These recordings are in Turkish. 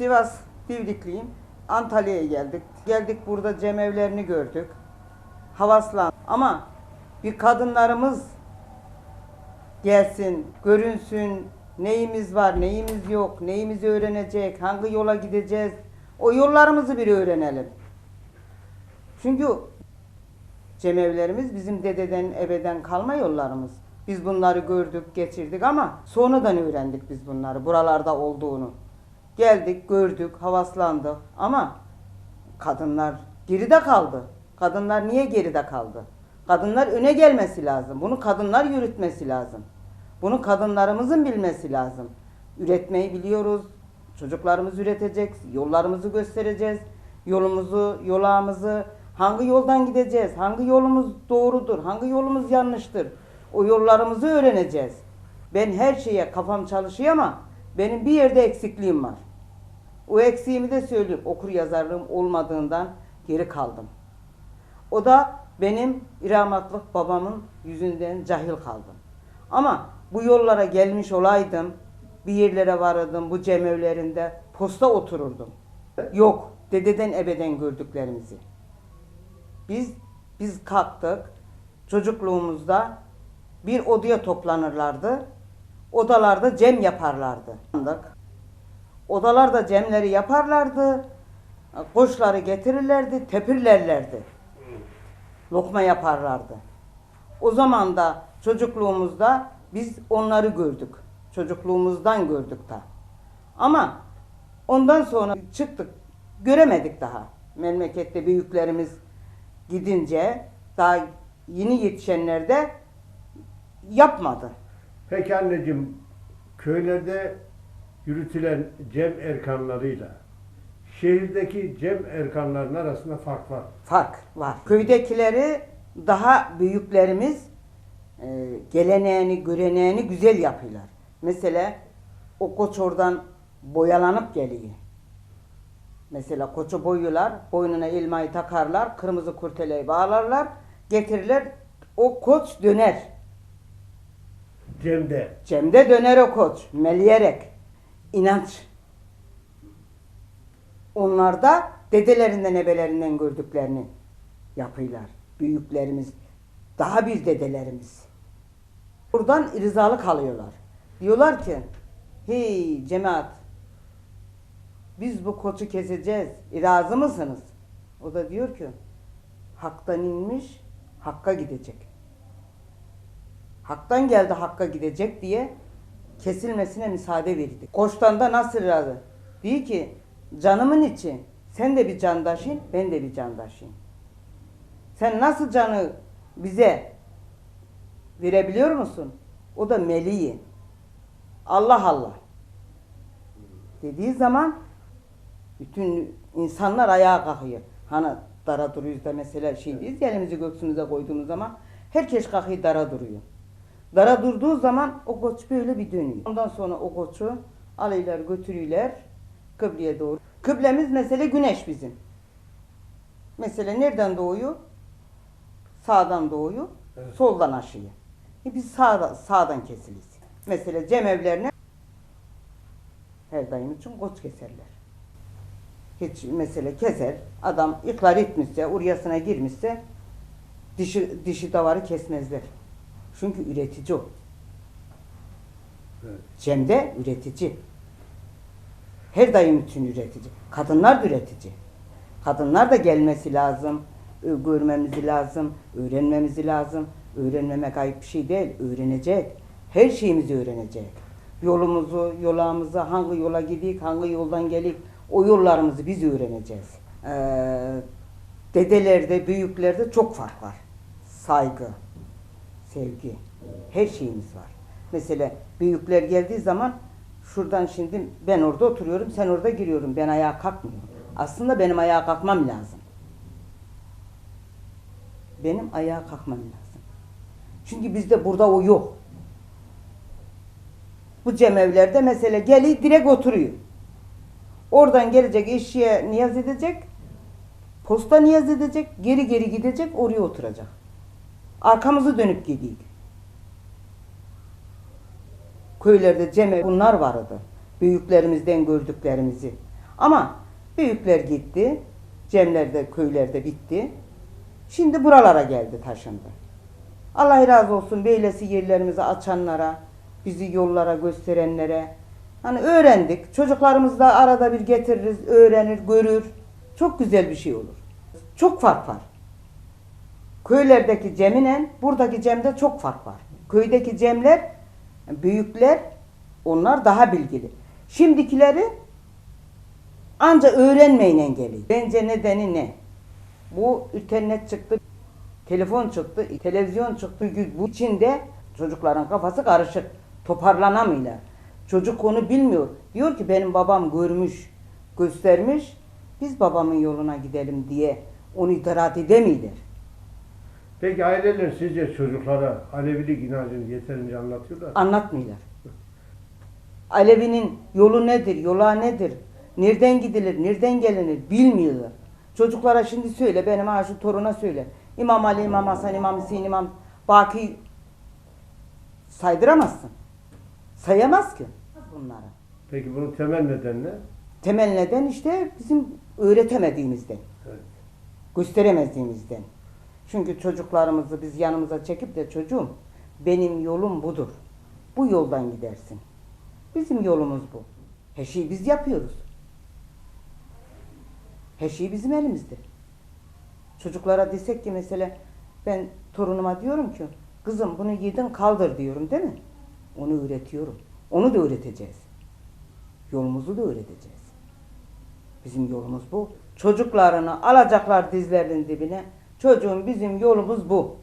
Sivas Divrikliyim. Antalya'ya geldik. Geldik burada cemevlerini gördük. Havaslan. Ama bir kadınlarımız gelsin, görünsün, neyimiz var, neyimiz yok, neyimizi öğrenecek, hangi yola gideceğiz. O yollarımızı bir öğrenelim. Çünkü cemevlerimiz bizim dededen, ebeden kalma yollarımız. Biz bunları gördük, geçirdik ama sonradan öğrendik biz bunları, buralarda olduğunu. Geldik, gördük, havaslandık ama kadınlar geride kaldı. Kadınlar niye geride kaldı? Kadınlar öne gelmesi lazım. Bunu kadınlar yürütmesi lazım. Bunu kadınlarımızın bilmesi lazım. Üretmeyi biliyoruz. Çocuklarımız üretecek. Yollarımızı göstereceğiz. Yolumuzu, yolağımızı, hangi yoldan gideceğiz? Hangi yolumuz doğrudur? Hangi yolumuz yanlıştır? O yollarımızı öğreneceğiz. Ben her şeye kafam çalışıyor ama benim bir yerde eksikliğim var. O eksiğimi de söyleyeyim. Okur yazarlığım olmadığından geri kaldım. O da benim iramatlık babamın yüzünden cahil kaldım. Ama bu yollara gelmiş olaydım, bir yerlere varırdım, bu cemevlerinde posta otururdum. Yok, dededen ebeden gördüklerimizi. Biz biz kalktık, çocukluğumuzda bir odaya toplanırlardı, odalarda cem yaparlardı. Odalarda cemleri yaparlardı, koçları getirirlerdi, tepirlerlerdi lokma yaparlardı. O zaman da çocukluğumuzda biz onları gördük. Çocukluğumuzdan gördük da. Ama ondan sonra çıktık, göremedik daha. Memlekette büyüklerimiz gidince daha yeni yetişenler de yapmadı. Peki anneciğim, köylerde yürütülen cem erkanlarıyla şehirdeki cem erkanların arasında fark var. Fark var. Köydekileri daha büyüklerimiz e, geleneğini, göreneğini güzel yapıyorlar. Mesela o koç oradan boyalanıp geliyor. Mesela koçu boyuyorlar, boynuna ilmayı takarlar, kırmızı kurteleyi bağlarlar, getirirler, o koç döner. Cemde. Cemde döner o koç, meleyerek. İnanç. Onlar da dedelerinden, ebelerinden gördüklerini yapıyorlar. Büyüklerimiz, daha bir dedelerimiz. Buradan rızalık alıyorlar. Diyorlar ki, hey cemaat, biz bu koçu keseceğiz, razı mısınız? O da diyor ki, haktan inmiş, hakka gidecek. Haktan geldi hakka gidecek diye kesilmesine müsaade verildi. Koçtan da nasıl razı? Diyor ki canımın için sen de bir candaşın ben de bir candaşım. Sen nasıl canı bize verebiliyor musun? O da meleği. Allah Allah. Dediği zaman bütün insanlar ayağa kalkıyor. Hani dara duruyoruz da mesela şey biz elimizi göksümüze koyduğumuz zaman herkes kalkıyor dara duruyor. Dara durduğu zaman o koç böyle bir dönüyor. Ondan sonra o koçu alıyorlar götürüyorlar kıbleye doğru. Kıblemiz mesela güneş bizim. Mesela nereden doğuyor? Sağdan doğuyor, Evet. soldan aşıyor. E biz sağda, sağdan kesiliz. Mesela cemevlerine her daim için koç keserler. Hiç mesela keser, adam ikrar etmişse, uryasına girmişse dişi, dişi davarı kesmezler. Çünkü üretici o. Evet. Cem'de üretici. Her daim için üretici. Kadınlar da üretici. Kadınlar da gelmesi lazım. ö- Görmemizi lazım. Öğrenmemizi lazım. Öğrenmemek ayıp bir şey değil. Öğrenecek. Her şeyimizi öğrenecek. Yolumuzu, yolağımızı, hangi yola gidik, hangi yoldan gelik, o yollarımızı biz öğreneceğiz. Ee, dedelerde, büyüklerde çok fark var. Saygı, sevgi, her şeyimiz var. Mesela büyükler geldiği zaman şuradan şimdi ben orada oturuyorum, sen orada giriyorum. Ben ayağa kalkmıyorum. Aslında benim ayağa kalkmam lazım. Benim ayağa kalkmam lazım. Çünkü bizde burada o yok. Bu cemevlerde mesela geliyor direkt oturuyor. Oradan gelecek eşeğe niyaz edecek. Posta niyaz edecek. Geri geri gidecek oraya oturacak. Arkamızı dönüp gidiyor. Köylerde ceme bunlar vardı. Büyüklerimizden gördüklerimizi. Ama büyükler gitti. Cemlerde, köylerde bitti. Şimdi buralara geldi taşındı. Allah razı olsun beylesi yerlerimizi açanlara, bizi yollara gösterenlere. Hani öğrendik. Çocuklarımız da arada bir getiririz, öğrenir, görür. Çok güzel bir şey olur. Çok fark var. Köylerdeki ceminen buradaki cemde çok fark var. Köydeki cemler, büyükler onlar daha bilgili. Şimdikileri anca öğrenmeyle geliyor. Bence nedeni ne? Bu internet çıktı, telefon çıktı, televizyon çıktı. Bu içinde çocukların kafası karışık. Toparlanamıyorlar. Çocuk onu bilmiyor. Diyor ki benim babam görmüş, göstermiş. Biz babamın yoluna gidelim diye onu itaat edemiyorlar. Peki aileler sizce çocuklara Alevilik inancını yeterince anlatıyorlar? Anlatmıyorlar. Alevinin yolu nedir, yola nedir, nereden gidilir, nereden gelinir bilmiyorlar. Çocuklara şimdi söyle, benim ha şu toruna söyle. İmam Ali, İmam Hasan, İmam Hüseyin, İmam Baki saydıramazsın. Sayamaz ki bunları. Peki bunun temel nedeni ne? Temel neden işte bizim öğretemediğimizden, Evet. gösteremediğimizden. Çünkü çocuklarımızı biz yanımıza çekip de çocuğum benim yolum budur. Bu yoldan gidersin. Bizim yolumuz bu. Her şeyi biz yapıyoruz. Her şey bizim elimizde. Çocuklara desek ki mesela ben torunuma diyorum ki kızım bunu yedin kaldır diyorum değil mi? Onu öğretiyorum. Onu da öğreteceğiz. Yolumuzu da öğreteceğiz. Bizim yolumuz bu. Çocuklarını alacaklar dizlerinin dibine. Çocuğum bizim yolumuz bu.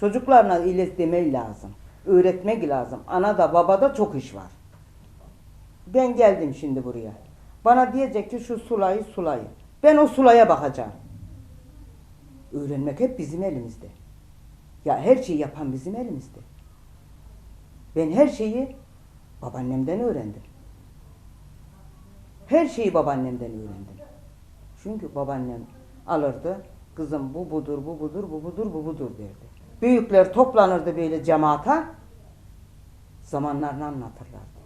Çocuklarına iletmeyi lazım. Öğretmek lazım. Ana da baba da çok iş var. Ben geldim şimdi buraya. Bana diyecek ki şu sulayı sulayı. Ben o sulaya bakacağım. Öğrenmek hep bizim elimizde. Ya her şeyi yapan bizim elimizde. Ben her şeyi babaannemden öğrendim. Her şeyi babaannemden öğrendim. Çünkü babaannem alırdı. Kızım bu budur, bu budur, bu budur, bu budur derdi. Büyükler toplanırdı böyle cemaata. Zamanlarını anlatırlardı.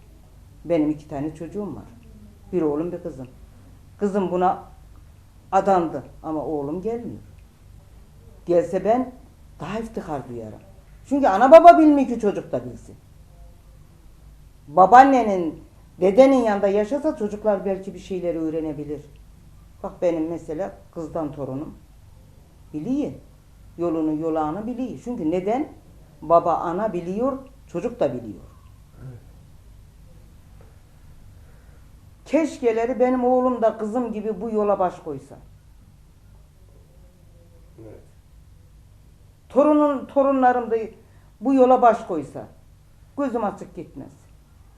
Benim iki tane çocuğum var. Bir oğlum bir kızım. Kızım buna adandı ama oğlum gelmiyor. Gelse ben daha iftihar duyarım. Çünkü ana baba bilmiyor ki çocuk da bilsin. Babaannenin, dedenin yanında yaşasa çocuklar belki bir şeyleri öğrenebilir. Bak benim mesela kızdan torunum biliyor. Yolunu yolağını biliyor. Çünkü neden? Baba ana biliyor, çocuk da biliyor. Keşkeleri benim oğlum da kızım gibi bu yola baş koysa. Evet. Torunun, torunlarım da bu yola baş koysa. Gözüm açık gitmez.